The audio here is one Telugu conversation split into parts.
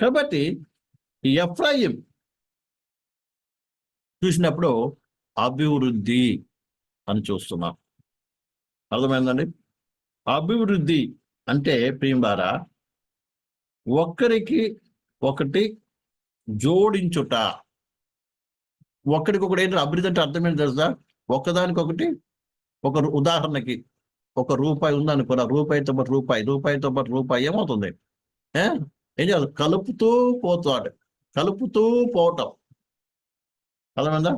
కాబట్టి ఎఫ్రాయిం చూసినప్పుడు అభివృద్ధి అని చూస్తున్నాం. అర్థమైందండి? అభివృద్ధి అంటే ప్రియులారా ఒక్కరికి ఒకటి జోడించుట. ఒకరికొకటి ఏంటంటే అభివృద్ధి అంటే అర్థమైంది తెలుసా? ఒకదానికొకటి ఒక ఉదాహరణకి ఒక రూపాయి ఉందనుకున్న రూపాయితో పాటు రూపాయి రూపాయితో పాటు రూపాయి ఏమవుతుంది? ఏం చేయాలి కలుపుతూ పోతాడు కలుపుతూ పోవటం. అర్థమైందా?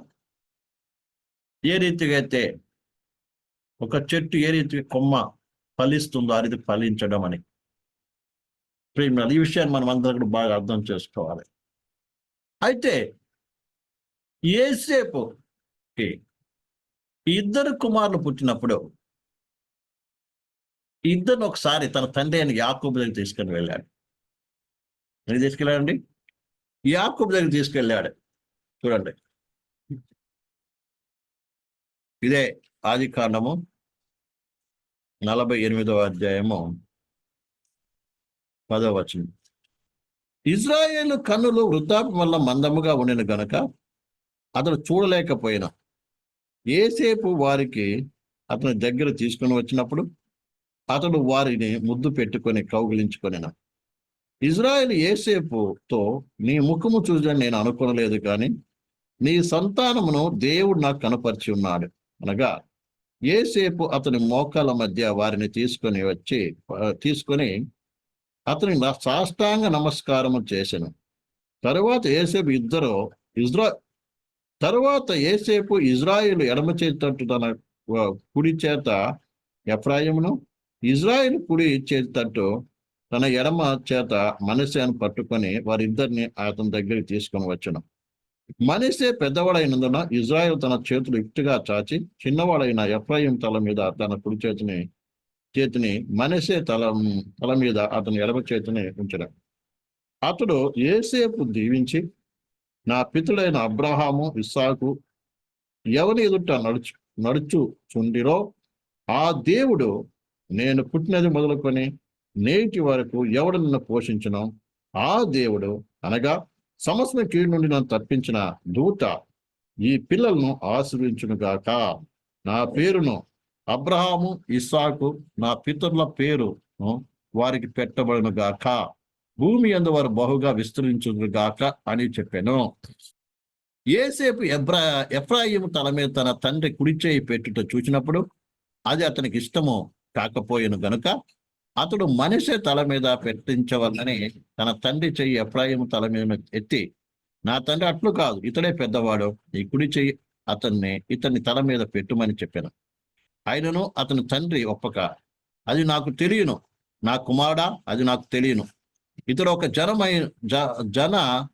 ఏ రీతిగా అయితే ఒక చెట్టు ఏ రీతిగా కొమ్మ ఫలిస్తుందో ఆ రీతి ఫలించడం అని. ప్రేమ ఈ విషయాన్ని మనం అందరం కూడా బాగా అర్థం చేసుకోవాలి. అయితే ఏసేపు ఇద్దరు కుమారులు పుట్టినప్పుడు ఇద్దరు ఒకసారి తన తండ్రి అయిన యాకూబు దగ్గర తీసుకుని వెళ్ళాడు. ఎక్కడికి తీసుకెళ్ళాడండి? యాకూబు దగ్గర తీసుకెళ్ళాడు. చూడండి. ఇదే ఆది కాండము నలభై ఎనిమిదవ అధ్యాయము పదవ వచనం. ఇజ్రాయేల్ కన్నులు వృద్ధాపం వల్ల మందముగా ఉండిన గనుక అతను చూడలేకపోయినా ఏసేపు వారికి అతని దగ్గర తీసుకుని వచ్చినప్పుడు అతడు వారిని ముద్దు పెట్టుకొని కౌగిలించుకొనినా. ఇజ్రాయెల్ ఏసేపుతో నీ ముఖము చూడని నేను అనుకోనలేదు కానీ నీ సంతానమును దేవుడు నాకు కనపరిచి ఉన్నాడు. అనగా ఏసేపు అతని మోకాల మధ్య వారిని తీసుకొని వచ్చి తీసుకొని అతని నా సాష్టాంగ నమస్కారము చేశాను తరువాత ఏసేపు ఇద్దరు ఇజ్రా తరువాత ఏసేపు ఇజ్రాయిల్ ఎడమ చేతట్టు తన కుడి చేత ఎఫ్రాయిమును ఇజ్రాయిల్ కుడి చేతట్టు తన ఎడమ చేత మనసేను పట్టుకొని వారిద్దరిని అతని దగ్గరికి తీసుకొని వచ్చను. మనసే పెద్దవాడైనందున ఇజ్రాయెల్ తన చేతులు ఇట్టుగా చాచి చిన్నవాడైన ఎఫ్రాయిం తల మీద తన కుడి చేతిని చేతిని మనసే తల తల మీద అతని ఎడమ చేతిని ఉంచడం అతడు ఏసేపు దీవించి నా పితుడైన అబ్రహాము ఇస్సాకు ఎవరి ఎదుట నడుచు నడుచు చుండిరో ఆ దేవుడు నేను పుట్టినది మొదలుకొని నేటి వరకు ఎవడు నిన్ను పోషించను? ఆ దేవుడు అనగా సమస్త కీడు నుండి నన్ను తప్పించిన దూత. ఈ పిల్లలను ఆశ్రయించునుగాక నా పేరును అబ్రహాము ఇస్సాకు నా పితరుల పేరును వారికి పెట్టబడును గాక. భూమి అందు వారు బహుగా విస్తరించును గాక అని చెప్పాను. ఏసేపు ఎబ్రా ఎఫ్రాయిము తల మీద తన తండ్రి కుడిచేయి పెట్టుట చూసినప్పుడు అది అతనికి ఇష్టము కాకపోయాను గనుక అతడు మనిషి తల మీద పెట్టించవల్లని తన తండ్రి చెయ్యి ఎఫ్రాయిము తల మీద ఎత్తి నా తండ్రి అట్లు కాదు ఇతడే పెద్దవాడు ఈ కుడి చెయ్యి అతన్ని ఇతన్ని తల మీద పెట్టుమని చెప్పాను. ఆయనను అతని తండ్రి ఒప్పక అది నాకు తెలియను నా కుమారుడా అది నాకు తెలియను. ఇతడు ఒక జనమై జ- జన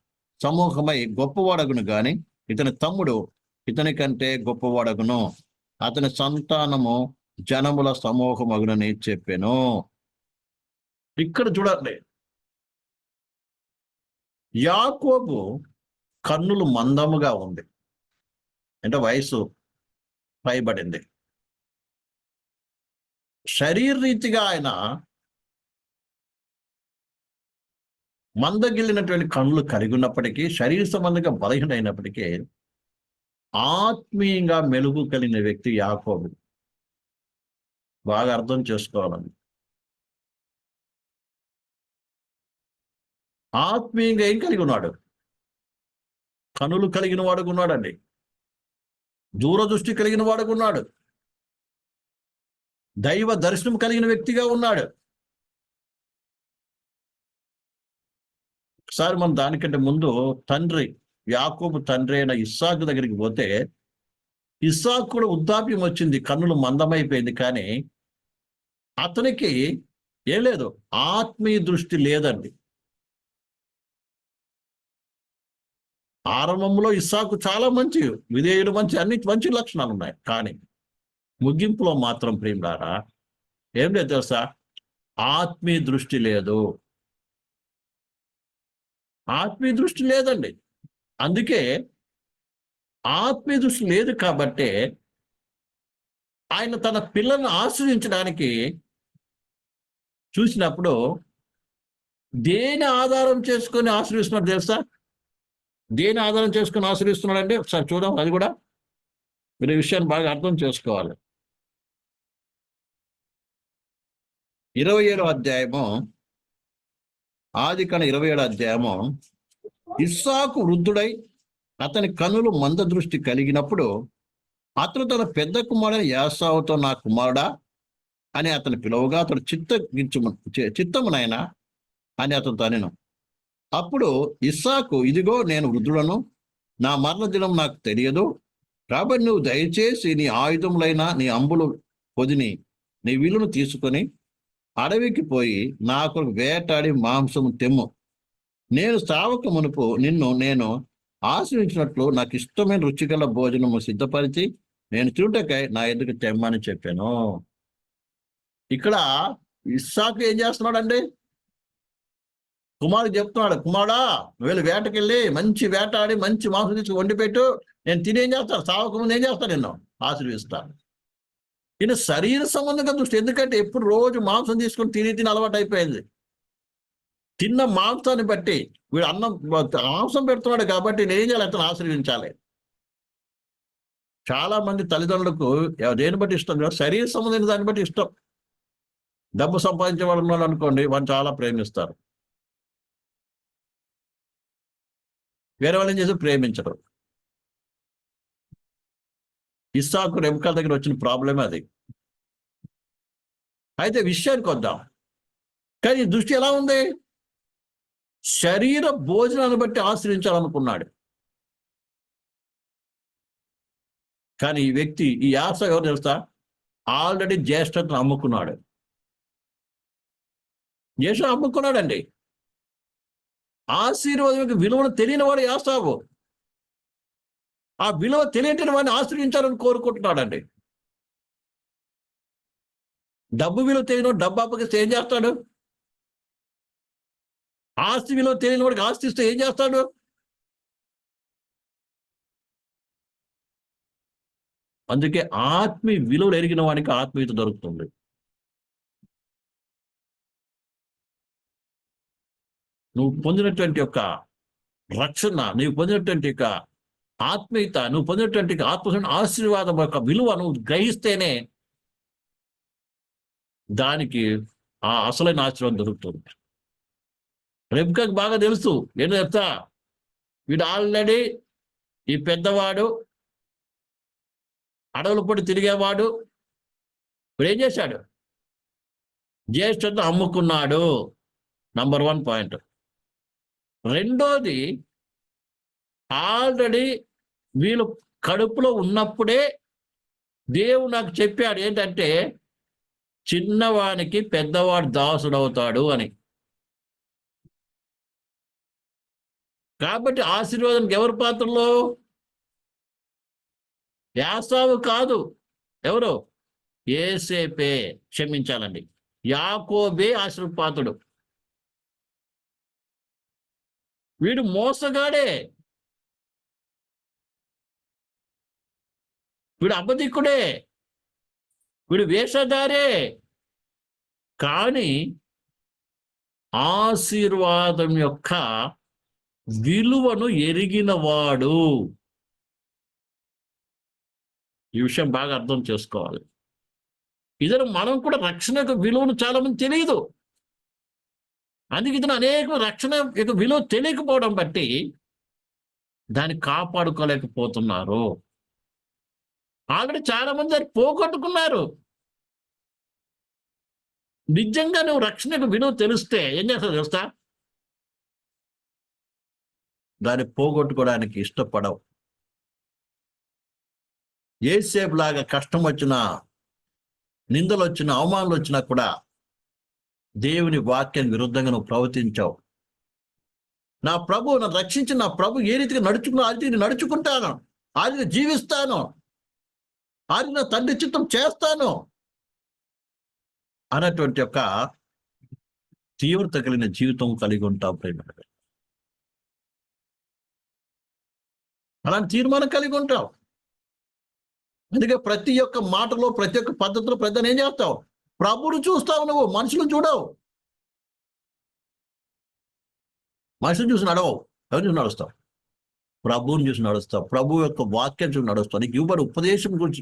సమూహమై గొప్పవాడగును గాని ఇతని తమ్ముడు ఇతని కంటే గొప్పవాడగును. అతని సంతానము జనముల సమూహమగునని చెప్పాను. ఇక్కడ చూడండి. యాకోబు కన్నులు మందముగా ఉంది. అంటే వయసు పైబడింది. శరీరరీతిగా ఆయన మందగిల్లినటువంటి కన్నులు కలిగి ఉన్నప్పటికీ శరీర సంబంధంగా బలహీనైనప్పటికీ ఆత్మీయంగా మెలుగు కలిగిన వ్యక్తి యాకోబు. బాగా అర్థం చేసుకోవాలని ఆత్మీయంగా ఏం కలిగి ఉన్నాడు? కనులు కలిగిన వాడుగా ఉన్నాడండి. దూరదృష్టి కలిగిన వాడుగా ఉన్నాడు. దైవ దర్శనం కలిగిన వ్యక్తిగా ఉన్నాడు. ఒకసారి మనం దానికంటే ముందు తండ్రి యాకోబు తండ్రి అయిన ఇస్సాకు దగ్గరికి పోతే ఇస్సాకు కూడా వృద్ధాప్యం వచ్చింది. కన్నులు మందమైపోయింది కానీ అతనికి ఏం లేదు. ఆత్మీయ దృష్టి లేదండి. ఆరంభంలో ఇస్సాకు చాలా మంచి విధేయుడు మంచి అన్ని మంచి లక్షణాలు ఉన్నాయి కానీ ముగింపులో మాత్రం ప్రియులారా ఏం లేదు తెలుసా? ఆత్మీయ దృష్టి లేదు. ఆత్మీయ దృష్టి లేదండి. అందుకే ఆత్మీయ దృష్టి లేదు కాబట్టే ఆయన తన పిల్లలను ఆశ్రయించడానికి చూసినప్పుడు దేని ఆధారం చేసుకొని ఆశ్రయిస్తున్నారు తెలుసా? దేని ఆధారం చేసుకొని ఆశ్రయిస్తున్నాడంటే ఒకసారి చూద్దాం అది కూడా మీరు ఈ విషయాన్ని బాగా అర్థం చేసుకోవాలి. ఇరవై ఏడో అధ్యాయము ఆది కణ ఇరవై ఏడో అధ్యాయము ఇస్సాకు వృద్ధుడై అతని కనులు మంద దృష్టి కలిగినప్పుడు అతను తన పెద్ద కుమారుని యాసావుతో నా కుమారుడా అని అతను పిలువగా అతడు చిత్త చిత్తమునైనా అని అతను తనను అప్పుడు ఇస్సాకు ఇదిగో నేను వృద్ధులను నా మరణ దినం నాకు తెలియదు. కాబట్టి నువ్వు దయచేసి నీ ఆయుధములైన నీ అంబులు పొదిని నీ విలును తీసుకొని అడవికి పోయి నా కొరకు వేటాడి మాంసము తెమ్ము. నేను సావక మునుపు నిన్ను నేను ఆశ్రయించినట్లు నాకు ఇష్టమైన రుచిగల భోజనము సిద్ధపరిచి నేను తిరుటకై నా ఎదుగు తెమ్మని చెప్పాను. ఇక్కడ ఇస్సాకు ఏం చేస్తున్నాడండి? కుమారుడు చెప్తున్నాడు కుమారుడా వీళ్ళు వేటకెళ్ళి మంచి వేటాడి మంచి మాంసం తెచ్చి వండి పెట్టు. నేను తినేం చేస్తాను సావకముందు ఏం చేస్తాను నిన్ను? ఆశీర్విస్తాను ఇది శరీర సంబంధంగా దృష్టి ఎందుకంటే ఎప్పుడు రోజు మాంసం తీసుకొని తిని తిని అలవాటు అయిపోయింది. తిన్న మాంసాన్ని బట్టి వీడు అన్నం మాంసం పెడుతున్నాడు కాబట్టి నేను ఏం చేయాలి? అతను ఆశ్రయించాలి చాలా మంది తల్లిదండ్రులకు దేని బట్టి ఇష్టం కదా శరీర సంబంధించిన దాన్ని బట్టి ఇష్టం. డబ్బు సంపాదించే వాళ్ళు ఉన్నాడు అనుకోండి వాళ్ళు చాలా ప్రేమిస్తారు. వేరే వాళ్ళని చేసి ప్రేమించరు ఇస్సాకు రెబకాల దగ్గర వచ్చిన ప్రాబ్లమే అది. అయితే విషయానికి వద్దాం. కానీ దృష్టి ఎలా ఉంది? శరీర భోజనాన్ని బట్టి ఆశ్రయించాలనుకున్నాడు. కానీ ఈ వ్యక్తి ఈ యాస ఎవరు తెలుస్తా ఆల్రెడీ జ్యేష్ఠతను అమ్ముకున్నాడు. జ్యేష్ఠ అమ్ముకున్నాడండి. ఆశీర్వాదం విలువను తెలియని వాడు యాసావు. ఆ విలువ తెలియని వాడిని ఆశ్రయించాలని కోరుకుంటున్నాడండి. డబ్బు విలువ తెలియని డబ్బు అప్పగిస్తే ఏం చేస్తాడు? ఆస్తి విలువ తెలియని వాడికి ఆస్తి ఇస్తే ఏం చేస్తాడు? అందుకే ఆత్మీయ విలువలు ఎరిగిన వాడికి ఆత్మీయత దొరుకుతుంది. నువ్వు పొందినటువంటి యొక్క రక్షణ నువ్వు పొందినటువంటి యొక్క ఆత్మీయత నువ్వు పొందినటువంటి ఆత్మ ఆశీర్వాదం యొక్క విలువ నువ్వు గ్రహిస్తేనే దానికి ఆ అసలైన ఆశీర్వాదం దొరుకుతుంది. రెబ్కాకి బాగా తెలుసు ఏంటో చెప్తా వీడు ఆల్రెడీ ఈ పెద్దవాడు అడవుల పొడి తిరిగేవాడు ఇప్పుడు ఏం చేశాడు? జ్యేష్ఠత అమ్ముకున్నాడు. నంబర్ వన్ పాయింట్ రెండోది ఆల్రెడీ వీళ్ళు కడుపులో ఉన్నప్పుడే దేవుడు నాకు చెప్పాడు ఏంటంటే చిన్నవానికి పెద్దవాడు దాసుడవుతాడు అని. కాబట్టి ఆశీర్వాదానికి ఎవరి పాత్రలో? యాసావు కాదు. ఎవరు? ఏసేపే క్షమించాలండి. యాకోబే ఆశీర్పాతుడు వీడు మోసగాడే. వీడు అబద్ధికుడే. వీడు వేషధారే. కానీ ఆశీర్వాదం యొక్క విలువను ఎరిగినవాడు. ఈ విషయం బాగా అర్థం చేసుకోవాలి. ఇద్దరు మనం కూడా రక్షణ యొక్క విలువను చాలామంది తెలియదు. అందుకే ఇతను అనేక రక్షణ యొక్క విలువ తెలియకపోవడం బట్టి దాన్ని కాపాడుకోలేకపోతున్నారు. ఆల్రెడీ చాలా మంది దాన్ని పోగొట్టుకున్నారు. నిజంగా నువ్వు రక్షణ యొక్క విలువ తెలిస్తే ఏం చేస్తావు తెలుస్తా దాన్ని పోగొట్టుకోవడానికి ఇష్టపడవు. ఏసేపు లాగా కష్టం వచ్చినా నిందలు వచ్చినా అవమానాలు వచ్చినా కూడా దేవుని వాక్యానికి విరుద్ధంగా నువ్వు ప్రవర్తించావు. నా ప్రభు నన్ను రక్షించి నా ప్రభు ఏ రీతిగా నడుచుకున్నా ఆ రీతిగా నడుచుకుంటాను. ఆ జీవిస్తాను. ఆ రీతిగా తండ్రి చిత్తం చేస్తాను. అన్నటువంటి యొక్క తీవ్రత కలిగిన జీవితం కలిగి ఉంటావు ప్రేమ అలాంటి తీర్మానం కలిగి ఉంటావు. అందుకే ప్రతి ఒక్క మాటలో ప్రతి ఒక్క పద్ధతిలో ప్రతి ఏం చేస్తావు? ప్రభుడు చూస్తావు నువ్వు మనుషులు చూడవు. మనుషులు చూసి నడవవు. ఎవరు చూసి నడుస్తావు? ప్రభువుని చూసి నడుస్తావు. ప్రభు యొక్క వాక్యం చూసి నడుస్తావు. నీకు ఇవ్వబడి ఉపదేశం గురించి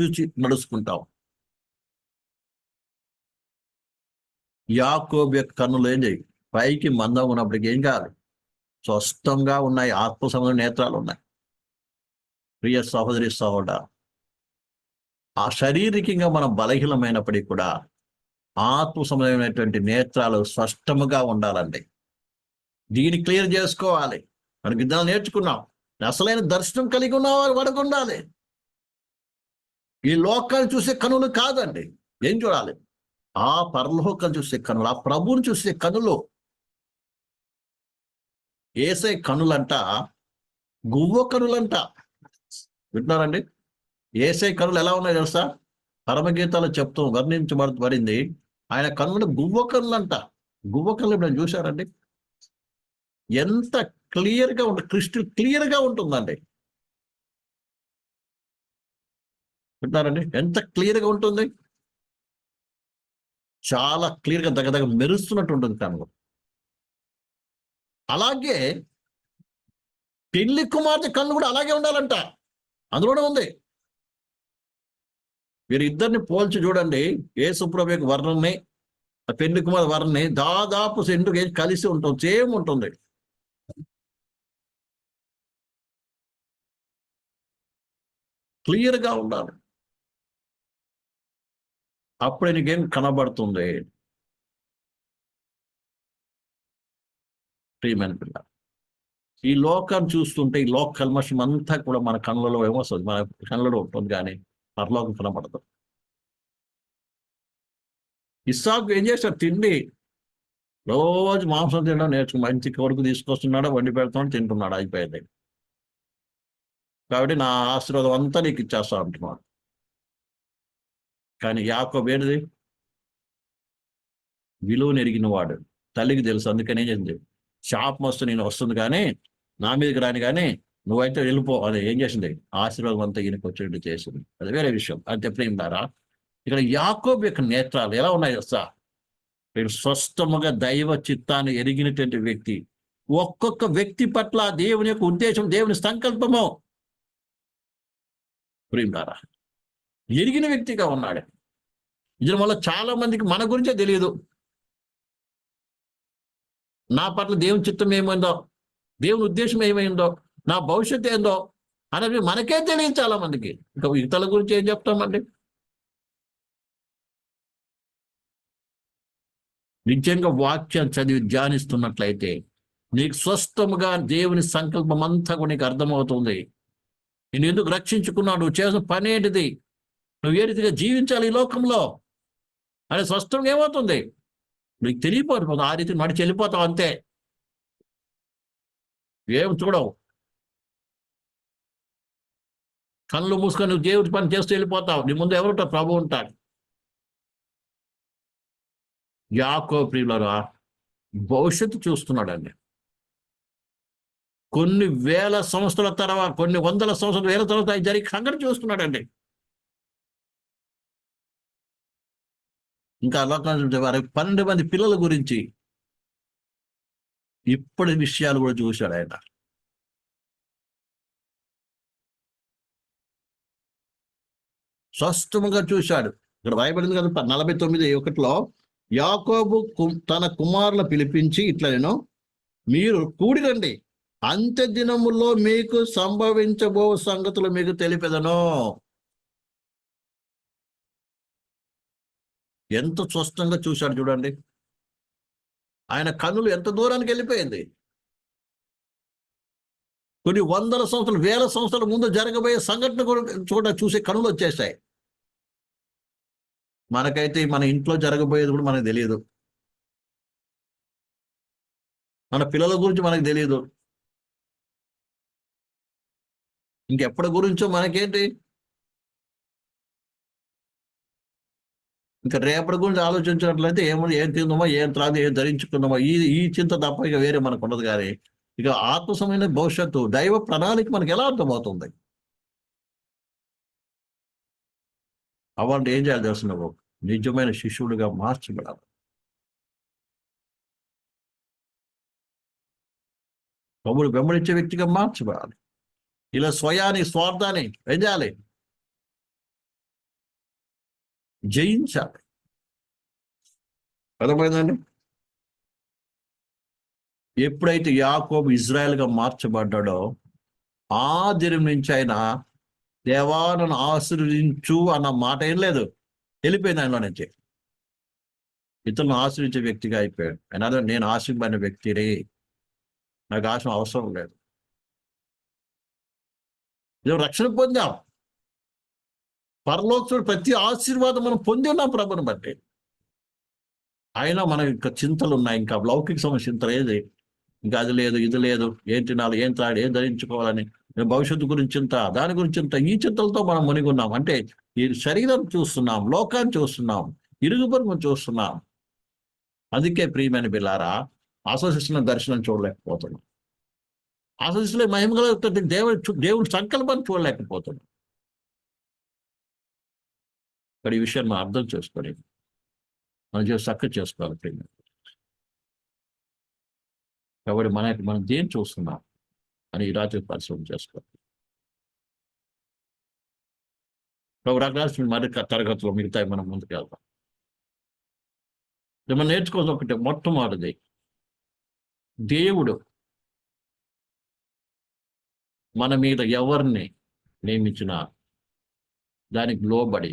చూసి నడుచుకుంటావు. యాకోబ్ యొక్క కన్నులు ఏం చేయి పైకి మందం ఉన్నప్పటికీ ఏం కాదు? స్పష్టంగా ఉన్నాయి. ఆత్మ సంబంధ నేత్రాలు ఉన్నాయి. ప్రియ సహోదరి సహోదరు ఆ శారీరకంగా మనం బలహీనమైనప్పటికీ కూడా ఆత్మ సంబంధమైనటువంటి నేత్రాలు స్పష్టముగా ఉండాలండి. దీన్ని క్లియర్ చేసుకోవాలి. మనకి ఇద్దరు నేర్చుకున్నాం. అసలైన దర్శనం కలిగి ఉన్నవారు వాడికి ఉండాలి. ఈ లోకాన్ని చూసే కనులు కాదండి. ఏం చూడాలి? ఆ పరలోకాలు చూసే కనులు ఆ ప్రభువుని చూసే కనులు. ఏసే కనులంట గువ్వ కనులంట. వింటున్నారండి? ఏసై కనులు ఎలా ఉన్నాయి తెలుసా? పరమగీతాలు చెప్తూ వర్ణించబడింది. ఆయన కనులు గువ్వ అంట గువ్వ కనులు ఇప్పుడు చూశారండి? ఎంత క్లియర్గా ఉంటుంది క్రిస్టల్ క్లియర్గా ఉంటుందండి. వింటున్నారండి? ఎంత క్లియర్గా ఉంటుంది? చాలా క్లియర్గా దగ్గర దగ్గర మెరుస్తున్నట్టు ఉంటుంది కనులు అలాగే పెళ్ళి కుమార్తె కన్ను కూడా అలాగే ఉండాలంట. అందులోనే ఉంది. మీరు ఇద్దరిని పోల్చి చూడండి. ఏ సుప్రభు వర్ణని పెండు పెళ్ళి కుమార్ వర్ణని దాదాపు సెంటు కలిసి ఉంటుంది సేమ్ ఉంటుంది. క్లియర్గా ఉండాలి. అప్పుడే నీకేం కనబడుతుంది? ప్రియమైన పిల్ల ఈ లోకాన్ని చూస్తుంటే ఈ లోక కల్మషం అంతా కూడా మన కళ్ళలో ఏమొస్తుంది? మన కళ్ళలో ఉంటుంది కానీ పరలోకం కనబడదు ఇస్సాకు ఏం చేశాడు తిండి. రోజు మాంసం తినడం నేర్చుకుని మంచి కొడుకు తీసుకొస్తున్నాడు వండి పెడుతున్నాడు తింటున్నాడు అయిపోయింది. కాబట్టి నా ఆశీర్వాదం అంతా నీకు ఇచ్చేస్తా అంటున్నాడు. కానీ యాకో ఏంటిది? విలువ ఎరిగిన వాడు. తల్లికి తెలుసు అందుకనే చేసింది? శాపం మస్తు నేను వస్తుంది కానీ నా మీదకి రాని కానీ నువ్వైతే వెళ్ళిపో. అది ఏం చేసింది? ఆశీర్వాదం అంతా ఈయనకు వచ్చేటట్టు చేసింది. అది వేరే విషయం. అది ప్రేమిదారా ఇక్కడ యాకోబ్ యొక్క నేత్రాలు ఎలా ఉన్నాయి తెలుసా? వీడు స్వస్థముగా దైవ చిత్తాన్ని ఎరిగినటువంటి వ్యక్తి. ఒక్కొక్క వ్యక్తి పట్ల దేవుని యొక్క ఉద్దేశం దేవుని సంకల్పము. ప్రియుడారా ఎరిగిన వ్యక్తిగా ఉన్నాడు. దీని వల్ల చాలా మందికి మన గురించే తెలియదు. నా పట్ల దేవుని చిత్తం ఏమైందో దేవుని ఉద్దేశం ఏమైందో. నా భవిష్యత్తు ఏందో అనేది మనకే తెలియదు చాలా మందికి. ఇంకా ఇతల గురించి ఏం చెప్తామండి? నిజంగా వాక్యం చదివి ధ్యానిస్తున్నట్లయితే నీకు స్వస్థముగా దేవుని సంకల్పం అంతా కూడా నీకు అర్థమవుతుంది. నేను ఎందుకు రక్షించుకున్నావు నువ్వు చేసిన పని ఏంటిది? నువ్వు ఏ రీతిగా జీవించాలి ఈ లోకంలో? అనే స్వస్థంగా ఏమవుతుంది? నీకు తెలియపోతుంది ఆ రీతి నడిచి వెళ్ళిపోతావు అంతే. ఏం చూడవు. కళ్ళు మూసుకొని నువ్వు దేవుడి పని చేస్తూ వెళ్ళిపోతావు. నీ ముందు ఎవరుంటారు ప్రభు ఉంటాడు. యాకో ప్రియులరా భవిష్యత్తు చూస్తున్నాడండి. కొన్ని వేల సంవత్సరాల తర్వాత కొన్ని వందల సంవత్సరాల వేల తర్వాత జరిగి సంగతి చూస్తున్నాడండి. ఇంకా అలా వారి పన్నెండు మంది పిల్లల గురించి ఇప్పటి విషయాలు కూడా చూశాడు ఆయన. స్వస్థముగా చూశాడు. ఇక్కడ రాయబడింది కదా నలభై తొమ్మిది ఒకటిలో యాకోబు కు- తన కుమారుల పిలిపించి ఇట్లా నేను మీరు కూడిరండి. అంత్య దినముల్లో మీకు సంభవించబో సంగతులు మీకు తెలిపెదను. ఎంత స్పష్టంగా చూశాడు చూడండి. ఆయన కన్నులు ఎంత దూరానికి వెళ్ళిపోయింది. కొన్ని వందల సంవత్సరాలు వేల సంవత్సరాల ముందు జరగబోయే సంఘటన కూడా చూడ చూసే కనులు వచ్చేసాయి. మనకైతే మన ఇంట్లో జరగబోయేది కూడా మనకు తెలియదు. మన పిల్లల గురించి మనకు తెలియదు. ఇంకెప్పటి గురించో మనకేంటి? ఇంకా రేపటి గురించి ఆలోచించినట్లయితే ఏమో ఏం తిందామో ఏం త్రాదు ఏం ధరించుకుందామో ఈ ఈ చింత తప్ప ఇక వేరే మనకు ఉండదు కానీ ఇక ఆత్మసమైన భవిష్యత్తు దైవ ప్రణాళిక మనకి ఎలా అర్థమవుతుంది? అవన్నీ ఏం చేయాలి తెలుసు నిజమైన శిష్యుడిగా మార్చబడాలి ప్రభుడు వెంబడించే వ్యక్తిగా మార్చబడాలి. ఇలా స్వయాన్ని స్వార్థాన్ని ఏం చేయాలి? జయించాలి. అర్థమైందండి? ఎప్పుడైతే యాకోబు ఇజ్రాయెల్గా మార్చబడ్డాడో ఆ దినం నుంచి ఆయన దేవా నన్ను ఆశీర్వదించు అన్న మాట ఏం లేదు. వెళ్ళిపోయింది ఆయనలో నుంచి. ఇతరులను ఆశ్రయించే వ్యక్తిగా అయిపోయాడు. అయినా నేను ఆశీర్వడిన వ్యక్తిని నాకు ఆశ అవసరం లేదు. ఇది రక్షణ పొందాం. పరలోకుడు ప్రతి ఆశీర్వాదం మనం పొంది ఉన్నాం ప్రభుని బట్టి. అయినా మన ఇంకా చింతలు ఉన్నాయి. ఇంకా లౌకిక సమస్య చింతలు ఏది ఇంకా అది లేదు ఇది లేదు. ఏం తినాలి ఏం త్రాడు ఏం ధరించుకోవాలని భవిష్యత్తు గురించి చింత దాని గురించి చింత ఈ చింతలతో మనం మునిగున్నాం. అంటే ఈ శరీరం చూస్తున్నాం లోకాన్ని చూస్తున్నాం ఇరుగు పొరుగును చూస్తున్నాం. అందుకే ప్రియమైన బిల్లారా ఆశ్వసిస్తున్న దర్శనం చూడలేకపోతున్నాం. ఆశ్వసిస్తులే మహిమగల దేవుడి దేవుడి సంకల్పాన్ని చూడలేకపోతున్నాం. ఇక్కడ ఈ విషయాన్ని మనం అర్థం చేసుకొని మనం చేసి చక్కగా చేసుకోవాలి ప్రియమైన కాబట్టి మన మనం దేని చూస్తున్నాం? అని ఈ రాత్రి పరిశ్రమ చేసుకోవాలి కాబట్టి రాసిన మరి తరగతిలో మిగతా మనం ముందుకు వెళ్తాం మనం నేర్చుకోవాలి ఒకటి మొట్టమొదటిది దేవుడు మన మీద ఎవరిని నియమించిన దానికి లోబడి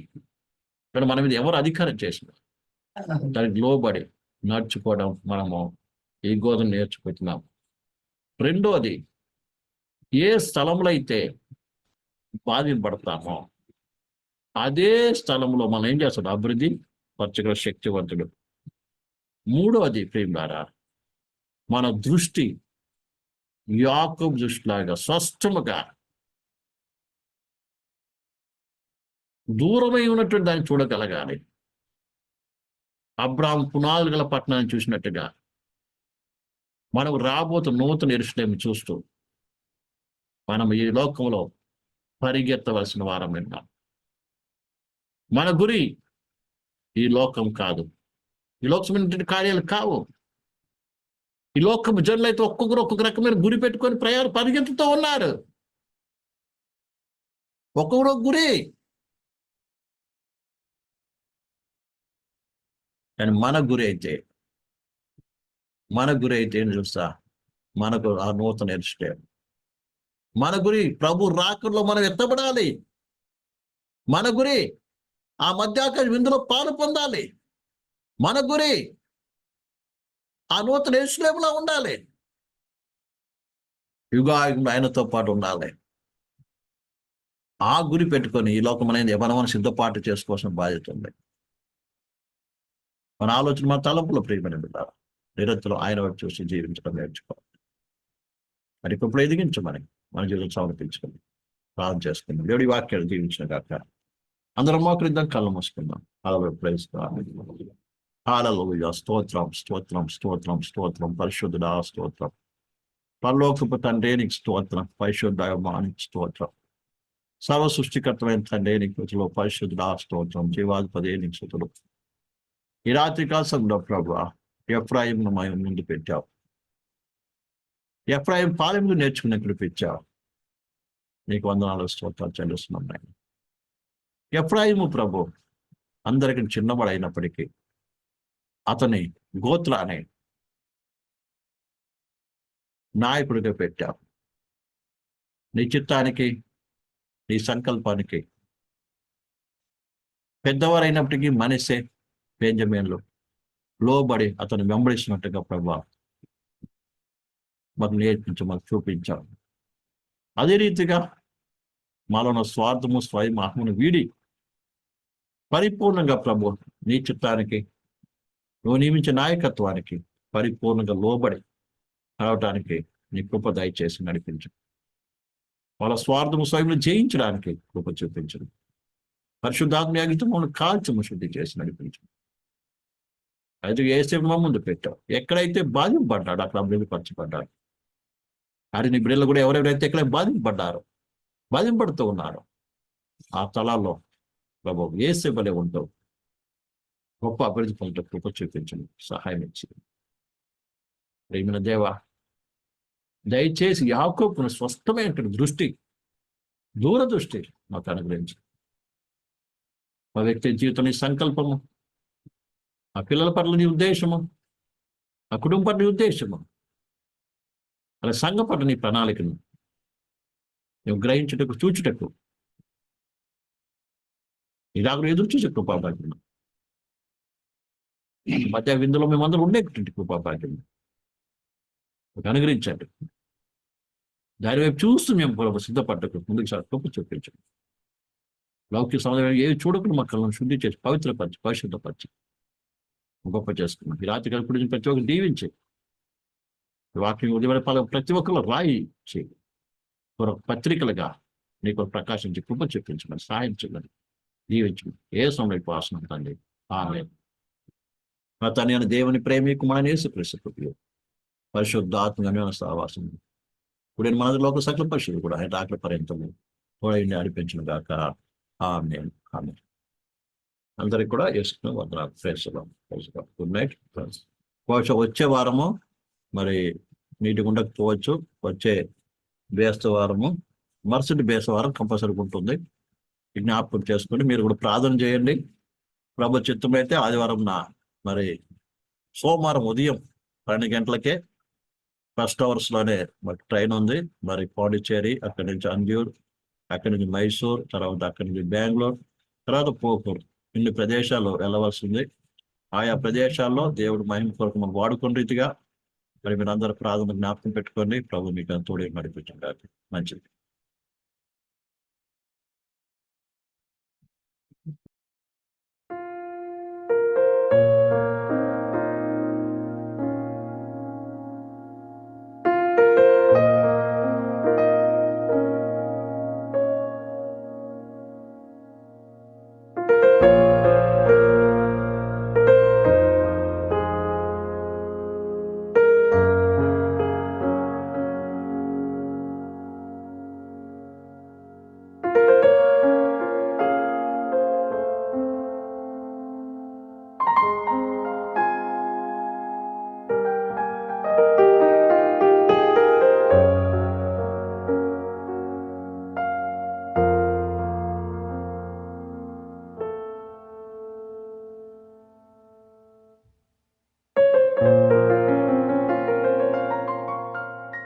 కానీ మన మీద ఎవరు అధికారం చేసిన దానికి లోబడి నడుచుకోవడం మనము ఈ గోధం నేర్చుకుంటున్నాము. రెండోది ఏ స్థలంలో అయితే బాధింపడతామో అదే స్థలంలో మనం ఏం చేస్తాడు అభివృద్ధి పరచగల శక్తివంతుడు. మూడవది ప్రేమారా మన దృష్టి యాకబ్ దృష్టిలాగా స్పష్టముగా దూరమై ఉన్నటువంటి దాన్ని చూడగలగాలి. అబ్రాహం పునాదులు గల పట్టణాన్ని చూసినట్టుగా మనం రాబోతు నూతన ఎరుసలేమి చూస్తూ మనం ఈ లోకంలో పరిగెత్తవలసిన వారం విన్నాం. మన గురి ఈ లోకం కాదు. ఈ లోకమైనటువంటి కార్యాలు కావు. ఈ లోకం జనులు అయితే ఒక్కొక్కరు ఒక్కొక్క రకమైన గురి పెట్టుకొని ప్రయాణ పరిగెత్తుతూ ఉన్నారు. ఒక్కొక్కరు ఒక గురి. కానీ మన గురి అయితే మన గురి అయితే ఏం చూస్తా? మనకు ఆ నూతన ఎరుస్తే మన గురి ప్రభు రాకల్లో మనం ఎత్తబడాలి. మన గురి ఆ మధ్యాకాశ విందులో పాలు పొందాలి. మన గురి ఆ నూతన ఎరుసలేములో ఉండాలి. యుగాయుగం ఆయనతో పాటు ఉండాలి. ఆ గురి పెట్టుకొని ఈ లోకం అనేది మనం సిద్ధపాటు చేసుకోవాల్సిన బాధ్యత ఉంది. మన ఆలోచన మన తలంపులో ప్రియమైన బిడ్డారు నిరంతరం ఆయన చూసి జీవించడం నేర్చుకోవాలి. మరి ఇప్పుడు ఎదిగించమని మన జీవితం సమర్పించుకుంది ప్రార్థన చేసుకుందాం దేవుడి వాక్యాలు జీవించిన కాక అందరం మోకరిద్దాం కళ్ళు మూసుకుందాం. అలా ప్రైజ్ హాలలోయ స్తోత్రం స్తోత్రం స్తోత్రం స్తోత్రం. పరిశుద్ధుడా స్తోత్రం. పరలోకపు తండ్రి నీకు స్తోత్రం. పరిశుద్ధానికి స్తోత్రం. సర్వ సృష్టికర్తమైన తండ్రి నీకు స్థుతులు, పరిశుద్ధుడా స్తోత్రం. జీవాధిపతి నీకు స్థుతులు. ఈ రాత్రి కాలంలో ప్రభు ఎఫ్రాయిం ముందు పెట్టావు ఎఫ్రాయిం పాలెంలో నేర్చుకునే కృపించావు నీకు వందనాలు స్తోత్రాలు చెల్లిస్తున్నాం నాయన. ఎఫ్రాయిము ప్రభు అందరికి అయినప్పటికీ అతని గోత్రాన్ని నాయకుడిగా పెట్టావు. నీ చిత్తానికి నీ సంకల్పానికి పెద్దవారైనప్పటికీ మనిషే బెంజమేన్లు లోబడి అతను వెంబడించినట్టుగా ప్రభా మాకు నేర్పించి మాకు చూపించాం అదే రీతిగా మాలో స్వార్థము స్వయం ఆత్మను వీడి పరిపూర్ణంగా ప్రభు నీ చిత్తానికి నువ్వు నియమించిన నాయకత్వానికి పరిపూర్ణంగా లోబడి నడవటానికి నీ కృప దయచేసి నడిపించు. వాళ్ళ స్వార్థము స్వయంలో జయించడానికి కృప చూపించు. పరిశుద్ధాత్మ యాగితం మమ్మల్ని కాల్చము శుద్ధి చేసి నడిపించు. అయితే ఏసేపు మా ముందు పెట్టావు. ఎక్కడైతే బాధింపడ్డాడు అక్కడ అభివృద్ధి పరచబడ్డాడు. నీ బిడ్డలు కూడా ఎవరెవరైతే ఇక్కడ బాధింపడ్డారో బాధింపడుతూ ఉన్నారు. ఆ తలాల్లో ప్రభు ఏ బలే ఉంటావు గొప్ప అభివృద్ధి పొందుట కృప చూపించండి సహాయం ఇచ్చి ప్రేమిన దేవ దయచేసి యాకోపును స్పష్టమైన దృష్టి దూరదృష్టి మాకు అనుగ్రహించి మా వ్యక్తి జీవితం నీ సంకల్పము ఆ పిల్లల పట్ల నీ ఉద్దేశము ఆ కుటుంబం పట్ల నీ ఉద్దేశము అలా సంఘ నీ ప్రణాళికను నువ్వు గ్రహించుటకు చూచుటకు. ఇదాకులు ఎదురు చూసే కృపాభాగ్యం మధ్య విందులో మేమందరం ఉండేటువంటి కృపాభాగ్యం మాకు అనుగ్రహించండి. దాని వైపు చూస్తూ మేము సిద్ధపడ్డకు ముందుకు సార్ కృప చూపించండి. లౌకిక సమాధానం ఏవి చూడకుండా మక్కలను శుద్ధి చేసి పవిత్రపరిచి పరిశుద్ధపరిచి గొప్ప చేసుకున్నాం ఈ రాత్రి కలిపి ప్రతి ఒక్కరు దీవించే వాక్యం ఉదయం ప్రతి ఒక్కరు రాయి చేయి ఒక పత్రికలుగా నీకు ప్రకాశించి కృప చెప్పించమని సహాయం చేయమని దీవించమని ఏ సమయం వాసన తండ్రి ఆమె మా తండ్రి దేవుని ప్రేమి కుమారని యేసుక్రీస్తు కృపయు. పరిశుద్ధాత్మగా సావాసం ఇప్పుడు నేను మనది లోక సకల పరిశుద్ధి కూడా ఆయన ఆకలి పర్యంతము తోడైండి నడిపించిన గాక. ఆమె ఆమె అందరికి కూడా వేసుకుని వందనాలు. Friends good night. ఫ్రెండ్స్ వచ్చే వారము మరి నీటిగా ఉండకపోవచ్చు వచ్చే బేస్తవారము మరుసటి బేస కంపల్సరీగా ఉంటుంది. జ్ఞాపకం చేసుకుని మీరు కూడా ప్రార్థన చేయండి. ప్రభు చిత్తం అయితే ఆదివారం నా మరి సోమవారం ఉదయం రెండు గంటలకే ఫస్ట్ అవర్స్లోనే మరి ట్రైన్ ఉంది. మరి పాండిచ్చేరి అక్కడి నుంచి అంజూర్ అక్కడి నుంచి మైసూర్ తర్వాత అక్కడి నుంచి బెంగళూరు తర్వాత పోకూరు ఇన్ని ప్రదేశాలు వెళ్ళవలసింది ఆయా ప్రదేశాల్లో దేవుడు మహిమ కొరకు మనం వాడుకున్న రీతిగా మరి మీరు అందరూ ప్రార్థన జ్ఞాపకం పెట్టుకొని ప్రభు మీకు తోడే నడిపించండి. మంచిది.